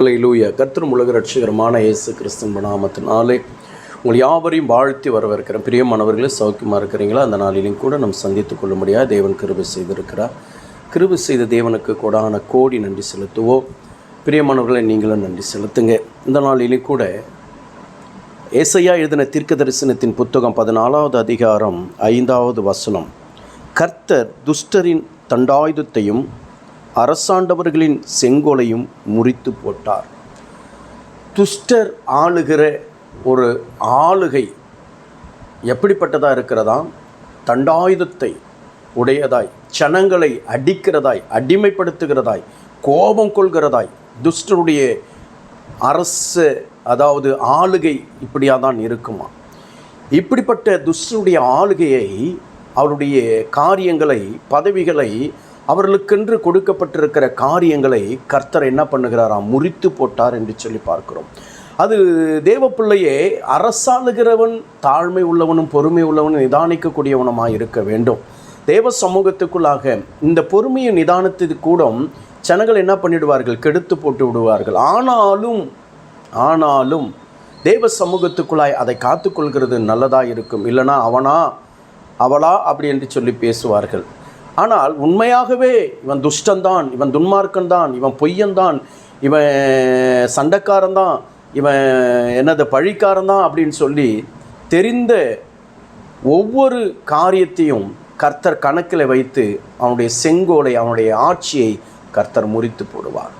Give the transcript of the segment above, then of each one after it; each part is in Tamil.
லூயா. கர்த்தரும் உலக ரட்சிகரமான இயேசு கிறிஸ்தன் நாமத்தினாலே உங்கள் யாவரையும் வாழ்த்தி வரவேற்கிறேன். பிரியமானவர்களே சௌக்கியமாக இருக்கிறீங்களா? அந்த நாளிலும் கூட நாம் சந்தித்துக் கொள்ள முடியாது தேவன் கிருபை செய்திருக்கிறார். கிருபை செய்த தேவனுக்கு கூடான கோடி நன்றி செலுத்துவோம். பிரியமானவர்களை நீங்களும் நன்றி செலுத்துங்க. இந்த நாளிலும் கூட ஏசையா எழுதின தீர்க்க தரிசனத்தின் புத்தகம் பதினாலாவது அதிகாரம் ஐந்தாவது வசனம். கர்த்தர் துஷ்டரின் தண்டாயுதத்தையும் அரசாண்டவர்களின் செங்கோலையும் முறித்து போட்டார். துஷ்டர் ஆளுகிற ஒரு ஆளுகை எப்படிப்பட்டதாக இருக்கிறதா தண்டாயுதத்தை உடையதாய் ஜனங்களை அடிக்கிறதாய் அடிமைப்படுத்துகிறதாய் கோபம் கொள்கிறதாய் துஷ்டருடைய அரசு அதாவது ஆளுகை இப்படியாக தான் இருக்குமா? இப்படிப்பட்ட துஷ்டருடைய ஆளுகையை அவருடைய காரியங்களை பதவிகளை அவர்களுக்கென்று கொடுக்கப்பட்டிருக்கிற காரியங்களை கர்த்தர் என்ன பண்ணுகிறாராம் முறித்து போட்டார் என்று சொல்லி பார்க்கிறோம். அது தேவப்பிள்ளையே அரசாளுகிறவன் தாழ்மை உள்ளவனும் பொறுமை உள்ளவனும் நிதானிக்கக்கூடியவனுமாக இருக்க வேண்டும். தேவ சமூகத்துக்குள்ளாக இந்த பொறுமையை நிதானத்துக்கு கூட ஜனங்கள் என்ன பண்ணிடுவார்கள்? கெடுத்து போட்டு விடுவார்கள். ஆனாலும் ஆனாலும் தேவ சமூகத்துக்குள்ளாய் அதை காத்துக்கொள்கிறது நல்லதாக இருக்கும். இல்லைனா அவனா அவளா அப்படி என்று சொல்லி பேசுவார்கள். ஆனால் உண்மையாகவே இவன் துஷ்டந்தான் இவன் துன்மார்க்கன்தான் இவன் பொய்யன்தான் இவன் சண்டைக்காரன்தான் இவன் என்னது பழிக்காரன்தான் அப்படின்னு சொல்லி தெரிந்த ஒவ்வொரு காரியத்தையும் கர்த்தர் கணக்கில் வைத்து அவனுடைய செங்கோலை அவனுடைய ஆட்சியை கர்த்தர் முறித்து போடுவார்.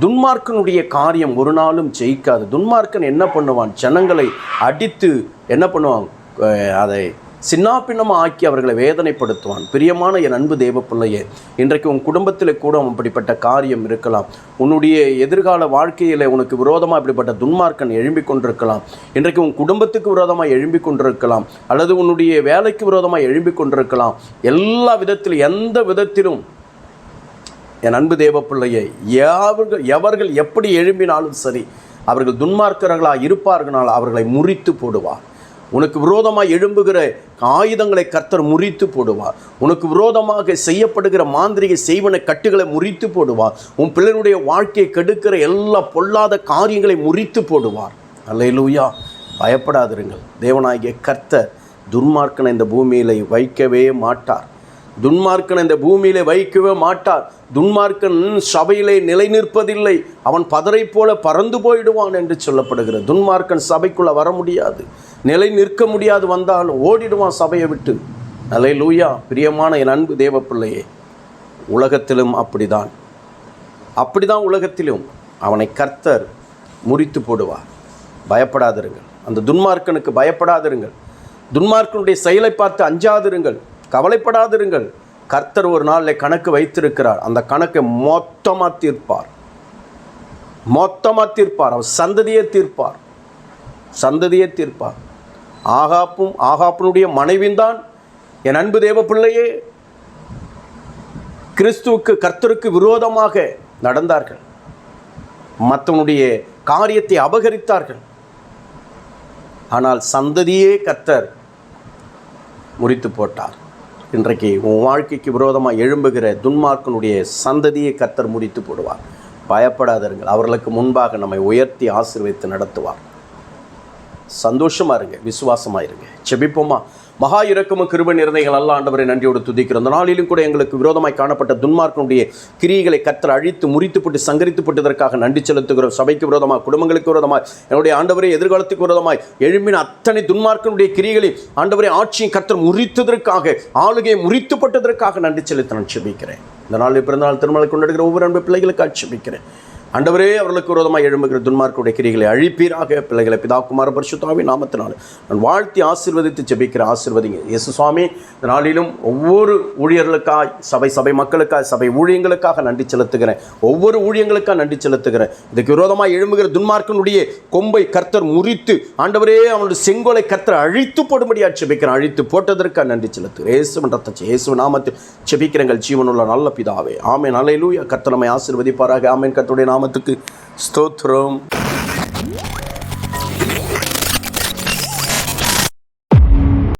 துன்மார்க்கனுடைய காரியம் ஒரு நாளும் ஜெயிக்காது. துன்மார்க்கன் என்ன பண்ணுவான்? ஜனங்களை அடித்து என்ன பண்ணுவான்? அதை சின்னாப்பின்னமாக ஆக்கி அவர்களை வேதனைப்படுத்துவான். பிரியமான என் அன்பு தேவ பிள்ளையே இன்றைக்கு உன் குடும்பத்தில் கூட அப்படிப்பட்ட காரியம் இருக்கலாம். உன்னுடைய எதிர்கால வாழ்க்கையில் உனக்கு விரோதமாக இப்படிப்பட்ட துன்மார்க்கன் எழும்பிக் கொண்டிருக்கலாம். இன்றைக்கு உன் குடும்பத்துக்கு விரோதமாக எழும்பிக் கொண்டிருக்கலாம். அல்லது உன்னுடைய வேலைக்கு விரோதமாக எழும்பிக் கொண்டிருக்கலாம். எல்லா விதத்திலும் எந்த விதத்திலும் என் அன்பு தேவ பிள்ளையை எவர்கள் எவர்கள் எப்படி எழும்பினாலும் சரி அவர்கள் துன்மார்க்கர்களாக இருப்பார்களால் அவர்களை முறித்து போடுவார். உனக்கு விரோதமாக எழும்புகிற ஆயுதங்களை கர்த்தர் முறித்து போடுவார். உனக்கு விரோதமாக செய்யப்படுகிற மாந்திரிக செய்வன கட்டுகளை முறித்து போடுவார். உன் பிள்ளைனுடைய வாழ்க்கையை கெடுக்கிற எல்லா பொல்லாத காரியங்களை முறித்து போடுவார். அல்லையிலூயா பயப்படாதிருங்கள். தேவனாகிய கர்த்தர் துர்மார்க்கனை இந்த பூமியில் வைக்கவே மாட்டார். துன்மார்க்கன் இந்த பூமியிலே வைக்கவே மாட்டார். துன்மார்க்கன் சபையிலே நிலை நிற்பதில்லை அவன் பதரை போல பறந்து போயிடுவான் என்று சொல்லப்படுகிறது. துன்மார்க்கன் சபைக்குள்ளே வர முடியாது. நிலை நிற்க முடியாது வந்தாலும் ஓடிடுவான் சபையை விட்டு. அலை லூயா பிரியமான என் அன்பு தேவ பிள்ளையே உலகத்திலும் அப்படிதான். அப்படிதான் உலகத்திலும் அவனை கர்த்தர் முறித்து போடுவார். பயப்படாதிருங்கள். அந்த துன்மார்க்கனுக்கு பயப்படாதிருங்கள். துன்மார்க்கனுடைய செயலை பார்த்து அஞ்சாதிருங்கள். கவலைப்படாதிருங்கள். கர்த்தர் ஒரு நாளில் கணக்கு வைத்திருக்கிறார். அந்த கணக்கை மொத்தமாக தீர்ப்பார். மொத்தமாக தீர்ப்பார். அவர் சந்ததியை தீர்ப்பார். சந்ததியை தீர்ப்பார். ஆகாப்பும் ஆகாப்பினுடைய மனைவின்தான் என் அன்பு தேவ பிள்ளையே கிறிஸ்துவுக்கு கர்த்தருக்கு விரோதமாக நடந்தார்கள். மற்றவனுடைய காரியத்தை அபகரித்தார்கள். ஆனால் சந்ததியே கர்த்தர் முறித்து போட்டார். இன்றைக்கு உன் வாழ்க்கைக்கு விரோதமாக எழும்புகிற துன்மார்க்கனுடைய சந்ததியை கர்த்தர் முறித்து போடுவார். பயப்படாதருங்கள். அவர்களுக்கு முன்பாக நம்மை உயர்த்தி ஆசீர்வதித்து நடத்துவார். சந்தோஷமாக இருங்க விசுவாசமாக இருங்க செபிப்போமா மகா இறக்கும கிருப நிறைகள் அல்ல ஆண்டவரை நன்றியோடு துதிக்கிறோம். அந்த நாளிலும் கூட எங்களுக்கு விரோதமாய் காணப்பட்ட துன்மார்க்கனுடைய கிரியைகளை கத்தர் அழித்து முறித்துப்பட்டு சங்கரித்துப்பட்டதற்காக நன்றி செலுத்துகிறோம். சபைக்கு விரோதமாக குடும்பங்களுக்கு விரோதமாய் என்னுடைய ஆண்டவரை எதிர்காலத்துக்கு விரோதமாய் எழும்பின அத்தனை துன்மார்க்கனுடைய கிரிகளை ஆண்டவரை ஆட்சியை கத்தர் முறித்ததற்காக ஆளுகையை முறித்துப்பட்டதற்காக நன்றி செலுத்த நான் செபிக்கிறேன் இந்த நாளில் பிறந்தநாள் திருமலை கொண்டாடுகிற ஒவ்வொரு அன்பு பிள்ளைகளுக்கு ஆட்சிபிக்கிறேன் ஆண்டவரே அவர்களுக்கு விரோதமாக எழும்புகிற துன்மார்க்குடைய கிரிகளை அழிப்பீராக. பிள்ளைகளை பிதா குமார பரிசுத்தாவி நாமத்தினால். நான் வாழ்த்தி ஆசிர்வதித்து ஜெபிக்கிற ஆசீர்வதிங்க. இயேசு சுவாமி இந்த நாளிலும் ஒவ்வொரு ஊழியர்களுக்காய் சபை சபை மக்களுக்காய் சபை ஊழியங்களுக்காக நன்றி செலுத்துகிறேன். ஒவ்வொரு ஊழியங்களுக்காக நன்றி செலுத்துகிறேன். இதுக்கு விரோதமாக எழும்புகிற துன்மார்க்கனுடைய கொம்பை கர்த்தர் முறித்து ஆண்டவரே அவனுடைய செங்கோலை கர்த்தர் அழித்து போடும்படியாக செபிக்கிறேன் அழித்து போட்டதற்காக நன்றி செலுத்துகிறேன். இயேசுவன் ரத்த இயேசு நாமத்தில் செபிக்கிறங்கள் ஜீவனுள்ள நல்ல பிதாவே. ஆமேன். அலையிலூயா கர்த்தனமை ஆசிர்வதிப்பாராக. ஆமேன். கர்த்தருடைய నామతుకి స్తోత్రం